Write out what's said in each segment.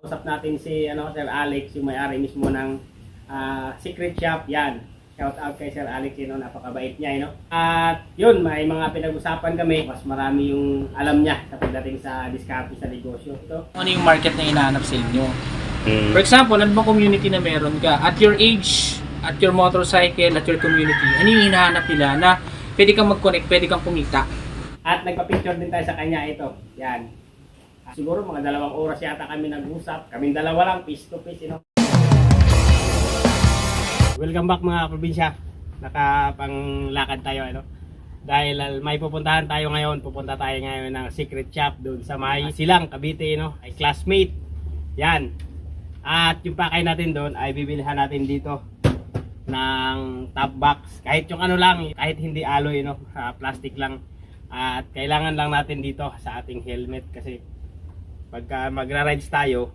Usap natin si ano, Sir Alex, yung may-ari mismo ng ah, secret shop. Yan. Shout out kay Sir Alex, yun, no? napakabait niya. No? At yun, may mga pinag-usapan kami. Mas marami yung alam niya sa pagdating sa diskarte sa negosyo. Ito. ano yung market na hinahanap sa inyo. Hmm. For example, ano bang community na meron ka? At your age, at your motorcycle, at your community, ano yung hinahanap nila na pwede kang mag-connect, pwede kang kumita? At nagpa-picture din tayo sa kanya ito. Yan. Siguro mga dalawang oras yata kami nag-usap. Kaming dalawa lang, face to face, you know. Welcome back mga probinsya. Nakapanglakad tayo, ano. Dahil ah, may pupuntahan tayo ngayon. Pupunta tayo ngayon ng secret shop doon sa may silang Cavite, no. Ay classmate. Yan. At yung pakay natin doon ay bibilihan natin dito ng top box. Kahit yung ano lang, kahit hindi alloy, no, ah, plastic lang. At kailangan lang natin dito sa ating helmet kasi pagka magra-rides tayo,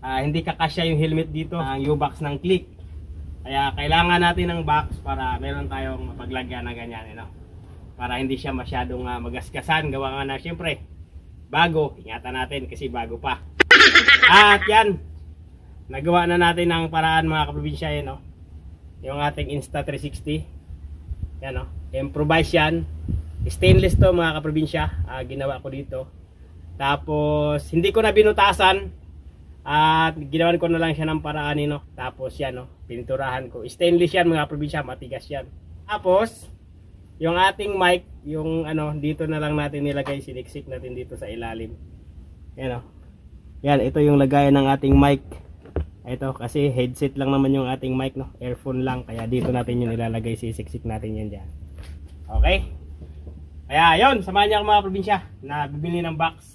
ah, hindi kakasya yung helmet dito, ang U-box ng click. Kaya kailangan natin ng box para meron tayong mapaglagyan na ganyan, know? Para hindi siya masyadong ah, magasgasan. Gawa nga na siyempre, bago, ingatan natin kasi bago pa. At yan, nagawa na natin ang paraan mga kaprobinsya, yun, no? yung ating Insta360 yan o, improvise yan stainless to mga kaprobinsya Ah, ginawa ko dito tapos hindi ko na binutasan. At ginawan ko na lang siya ng paraan eh, no? tapos yan o, pinturahan ko. Stainless yan mga probinsya, matigas yan. Tapos yung ating mic yung ano, dito na lang natin nilagay. Siniksik natin dito sa ilalim. Yan o yan, ito yung lagayan ng ating mic. Ito kasi headset lang naman yung ating mic no, earphone lang. Kaya dito natin yung ilalagay sisiksik natin yan diyan. Okay? Kaya yon, samahan niyo ako mga probinsya na bibili ng box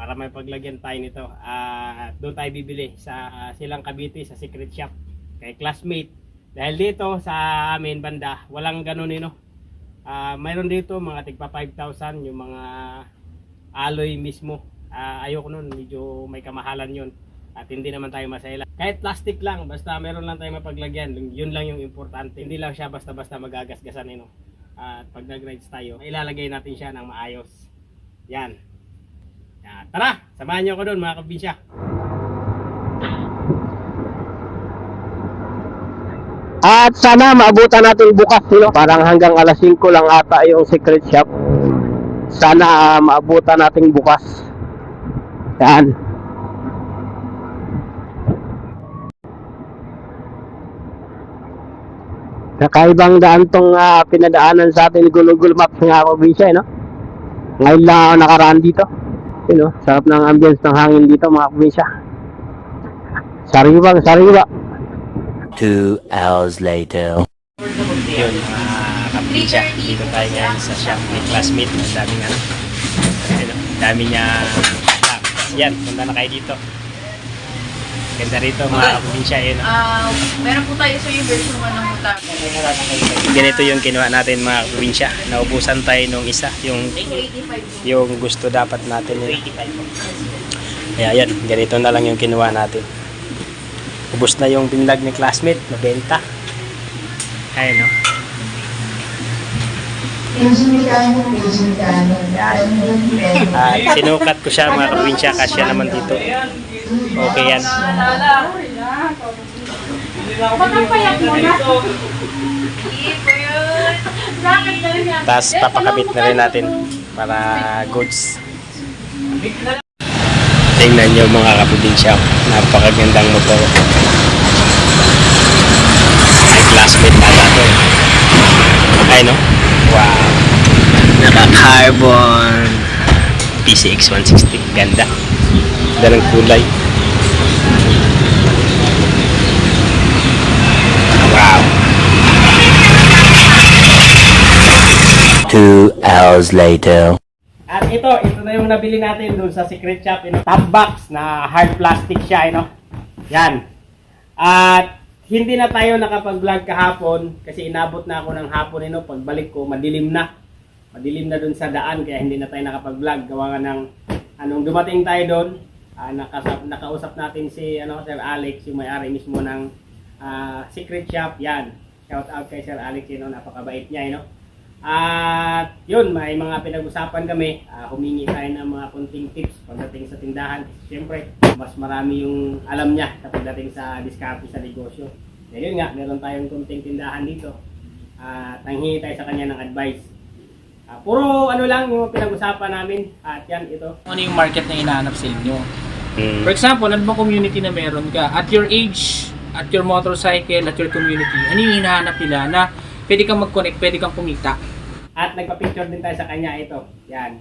para may paglagyan tayo nito. Ah, doon tayo bibili sa ah, Silang Cavite sa Secret Shop kay classmate. Dahil dito sa amin banda, walang ganun eh no. Ah, mayroon dito mga tigpa 5,000 yung mga alloy mismo. Ah, ayoko nun, medyo may kamahalan yun at hindi naman tayo masaya kahit plastic lang basta meron lang tayo mapaglagyan yun lang yung importante hindi lang siya basta-basta magagasgasan eh, no? at pag nag-rides tayo ilalagay natin siya ng maayos yan yan. tara samahan nyo ako doon mga kabinsya At sana maabutan natin bukas, no? parang hanggang alas 5 lang ata yung secret shop. Sana ah, maabutan natin bukas. Yan. Kakaibang daan tong ah, pinadaanan sa atin Google Maps ng probinsya, eh, no? Ngayon lang ako nakaraan dito. You know, sarap ng ambience ng hangin dito, mga probinsya. Sariwang, sariwa. Two hours later. yun mga kabinsya dito tayo ngayon sa shop ni classmate ang daming ano dami niya ah, yan punta na kayo dito ganda rito mga kabinsya yun? Ah, meron po tayo sa yung version 1 ng utak. ganito yung kinuha natin mga probinsya naubusan tayo nung isa yung 85 yung gusto dapat natin yun. Kaya yan ganito na lang yung kinuha natin. Ubos na yung binlag ni classmate nabenta. Ayun no? At sinukat ko siya mga probinsya kasya naman dito okay yan. Pagkapayak mo na. Tapos papakabit na rin natin para goods. Tingnan nyo mga kaprobinsya napakagandang motor. Ay classmate na to ay no? Wow. Naka carbon PCX 160 ganda. Ganda ng kulay Two hours later. At ito, ito na yung nabili natin dun sa secret shop, you know, top box na hard plastic siya, you know. Yan. At hindi na tayo nakapag-vlog kahapon kasi inabot na ako ng hapon, you know, pagbalik ko, madilim na. Madilim na dun sa daan kaya hindi na tayo nakapag-vlog. Gawa nga ng anong dumating tayo doon, ah, nakasap, nakausap natin si ano, Sir Alex, yung may-ari mismo ng ah, secret shop. Yan. Shout out kay Sir Alex, you know, napakabait niya, you know. At yun, may mga pinag-usapan kami. Ah, humingi tayo ng mga konting tips pagdating sa tindahan. Siyempre, mas marami yung alam niya sa pagdating sa diskarte sa negosyo. Ngayon nga, meron tayong kunting tindahan dito. At nanghingi tayo sa kanya ng advice. Ah, puro ano lang yung pinag-usapan namin. At yan, ito. Ano yung market na hinahanap sa inyo? For example, ano bang community na meron ka? At your age, at your motorcycle, at your community, ano yung hinahanap nila na pwede kang mag-connect, pwede kang kumita? At nagpa-picture din tayo sa kanya ito. Yan.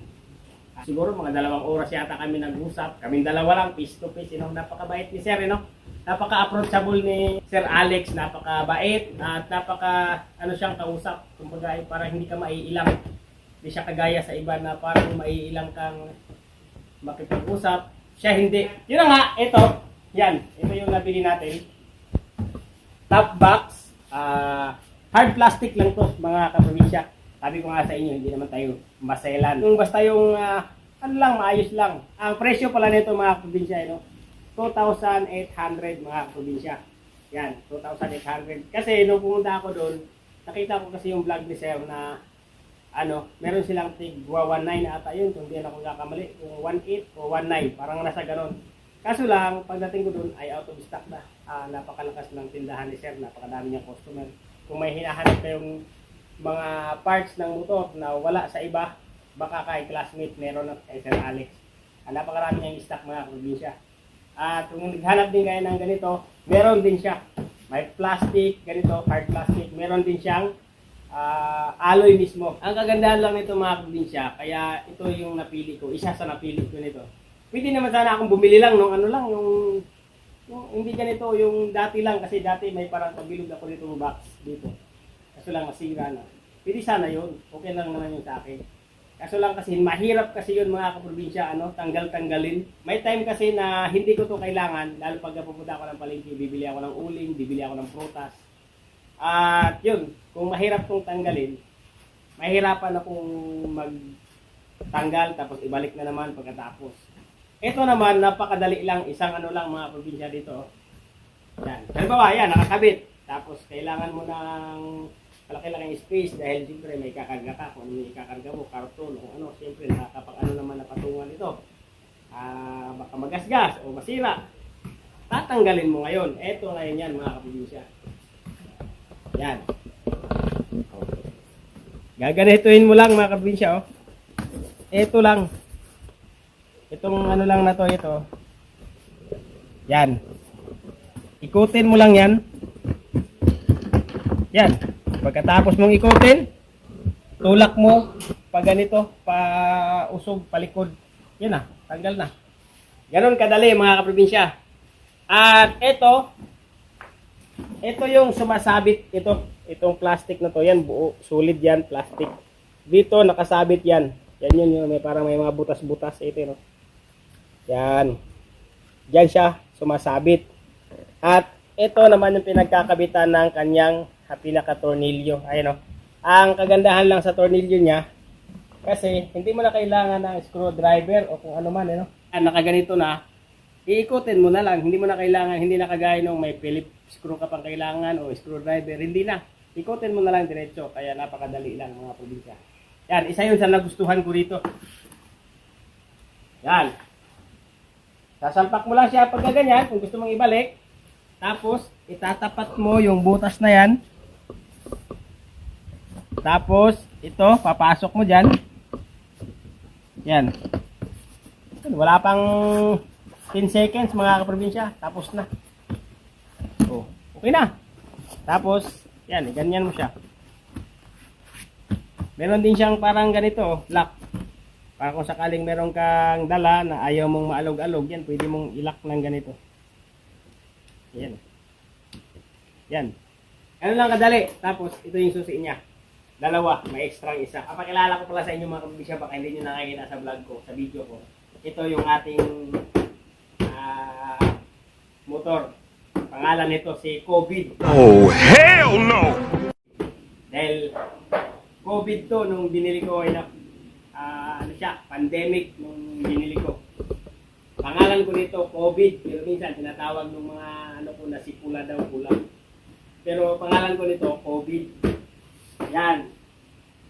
Ah, siguro mga dalawang oras yata kami nag-usap. Kaming dalawa lang, face to face. You know, napakabait ni Sir, you know? Napaka-approachable ni Sir Alex. Napakabait. At napaka, ano siyang kausap. Kumbaga, eh, parang hindi ka maiilang. Hindi siya kagaya sa iba na parang maiilang kang makipag-usap. Siya hindi. Yun na nga, ito. Yan. Ito yung nabili natin. Top box. ah hard plastic lang to mga kaprobinsya. Sabi ko nga sa inyo, hindi naman tayo maselan. Yung basta yung ah, ano lang, maayos lang. Ang presyo pala nito mga kaprobinsya, no? 2,800 mga kaprobinsya. Yan, 2,800. Kasi nung pumunta ako doon, nakita ko kasi yung vlog ni Sir na ano, meron silang tig 19 na ata yun, kung di ako kakamali, kung 18 o 19, parang nasa ganon. Kaso lang, pagdating ko doon ay out of stock na. Ah, napakalakas ng tindahan ni Sir, napakadami niyang customer. Kung may hinahanap kayong mga parts ng motor na wala sa iba, baka kay classmate meron na kay Sir Alex. Ah, napakarami niyang stock mga probinsya. At kung naghanap din kayo ng ganito, meron din siya. May plastic, ganito, hard plastic. Meron din siyang ah, alloy mismo. Ang kagandahan lang nito mga probinsya, kaya ito yung napili ko, isa sa napili ko nito. Pwede naman sana akong bumili lang nung ano lang, yung, yung hindi ganito, yung dati lang, kasi dati may parang pabilog ako nitong box dito. Kaso lang masira na. Pwede sana yun, okay lang naman yun sa akin. Kaso lang kasi mahirap kasi yun mga kaprobinsya, ano, tanggal-tanggalin. May time kasi na hindi ko to kailangan, lalo pag pupunta ako ng palengke, bibili ako ng uling, bibili ako ng prutas. At yun, kung mahirap kong tanggalin, mahirapan akong magtanggal tapos ibalik na naman pagkatapos. Ito naman, napakadali lang, isang ano lang mga probinsya dito. Yan. Halimbawa, yan, nakakabit. Tapos kailangan mo ng malaki-laking space dahil siyempre may kakarga ka. Kung ano may kakarga mo, karton, kung ano, siyempre nakakapag ano naman na patungan ito. Ah, baka magasgas o masira. Tatanggalin mo ngayon. Ito ngayon yan mga kaprobinsya. Yan. Gaganituin mo lang mga kaprobinsya oh. Ito lang. Itong ano lang na to ito. Yan. Ikutin mo lang yan. Yan. Pagkatapos mong ikutin, tulak mo pa ganito, pa usog, palikod. Yan na, tanggal na. Ganon kadali mga kaprobinsya. At ito, ito yung sumasabit ito, itong plastic na to, yan buo, solid yan, plastic. Dito nakasabit yan. Yan yun, yung may parang may mga butas-butas ito, no. Yan. Diyan siya sumasabit. At ito naman yung pinagkakabitan ng kanyang pinaka-tornilyo. Ayun, no. Ang kagandahan lang sa tornilyo niya, kasi hindi mo na kailangan ng screwdriver o kung ano man, eh, no. Ah, nakaganito na, iikutin mo na lang. Hindi mo na kailangan, hindi na kagaya nung may Philip screw ka pang kailangan o screwdriver. Hindi na. Ikutin mo na lang diretso. Kaya napakadali lang mga probinsya. Yan, isa yun sa nagustuhan ko rito. Yan. Sasalpak mo lang siya pag ganyan kung gusto mong ibalik. Tapos, itatapat mo yung butas na yan. Tapos, ito, papasok mo dyan. Yan. Wala pang 10 seconds mga kaprobinsya. Tapos na. Okay na. Tapos, yan, ganyan mo siya. Meron din siyang parang ganito, lock. Para kung sakaling meron kang dala na ayaw mong maalog-alog, yan, pwede mong ilock ng ganito. Yan. Yan. Ano lang kadali. Tapos, ito yung susi niya. Dalawa, may extra isa. Kapakilala ko pala sa inyo mga kabisya, baka hindi nyo nakikita sa vlog ko, sa video ko. Ito yung ating ah, motor. Pangalan nito si COVID. Oh, hell no! Dahil COVID to nung binili ko ay na, ah, ano siya, pandemic nung binili ko. Pangalan ko nito COVID, pero minsan tinatawag ng mga ano ko na si pula daw pula. Pero pangalan ko nito COVID. Yan.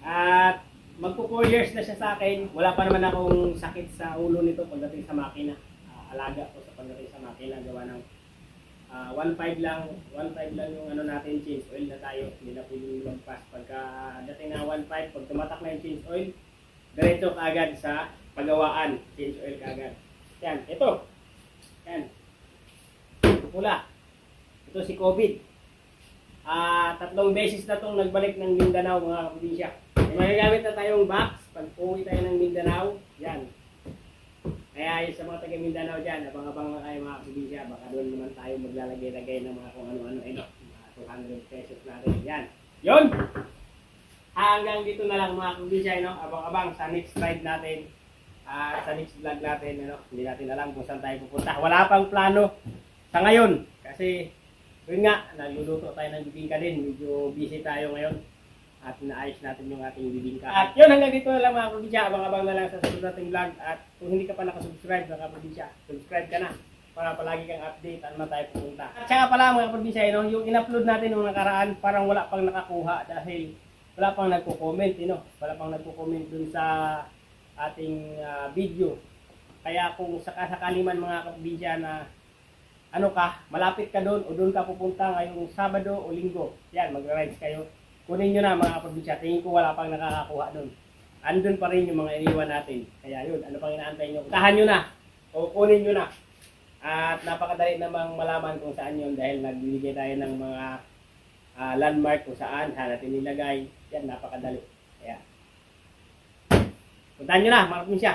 At magpo 4 years na siya sa akin. Wala pa naman akong sakit sa ulo nito pagdating sa makina. Ah, alaga po sa pagdating sa makina gawa ng ah, 1.5 lang 1.5 lang yung ano natin change oil na tayo. Hindi na pwedeng magpas pagka dating na 1.5 pag tumatak na yung change oil diretso kaagad sa pagawaan. Change oil kaagad. Yan ito. Yan. Pula. Ito si COVID. Ah, tatlong beses na tong nagbalik ng Mindanao mga kaprobinsya. May magagamit na tayong box pag uwi tayo ng Mindanao. Yan. Kaya sa mga taga Mindanao dyan, abang-abang na kayo mga kaprobinsya. Baka doon naman tayo maglalagay-lagay ng mga kung ano-ano. Eh, mga 200 pesos natin. Yan. Yun! Hanggang dito na lang mga kaprobinsya. No? Abang-abang sa next ride natin. Ah, sa next vlog natin. Ano? Hindi natin alam kung saan tayo pupunta. Wala pang plano sa ngayon. Kasi yun nga, nagluluto tayo ng bibingka din. Medyo busy tayo ngayon. At naayos natin yung ating bibingka. At yun, hanggang dito na lang mga probinsya. Abang-abang na lang sa susunod nating vlog. At kung hindi ka pa nakasubscribe mga probinsya, subscribe ka na para palagi kang update ano na tayo pupunta. At saka pala mga probinsya, you know, yung in-upload natin nung nakaraan, parang wala pang nakakuha dahil wala pang nagko-comment, you know, wala pang nagko-comment dun sa ating ah, video. Kaya kung sakasakali man mga kaprobinsya na ano ka, malapit ka doon o doon ka pupunta ngayong Sabado o Linggo. Yan, magra-rides kayo. Kunin nyo na mga kaprobinsya. Tingin ko wala pang nakakakuha doon. Andun pa rin yung mga iniwan natin. Kaya yun, ano pang inaantay nyo? Tahan nyo na o kunin nyo na. At napakadali namang malaman kung saan yun dahil nagbibigay tayo ng mga ah, landmark kung saan, saan natin nilagay. Yan, napakadali. Kaya, puntahan nyo na mga kaprobinsya.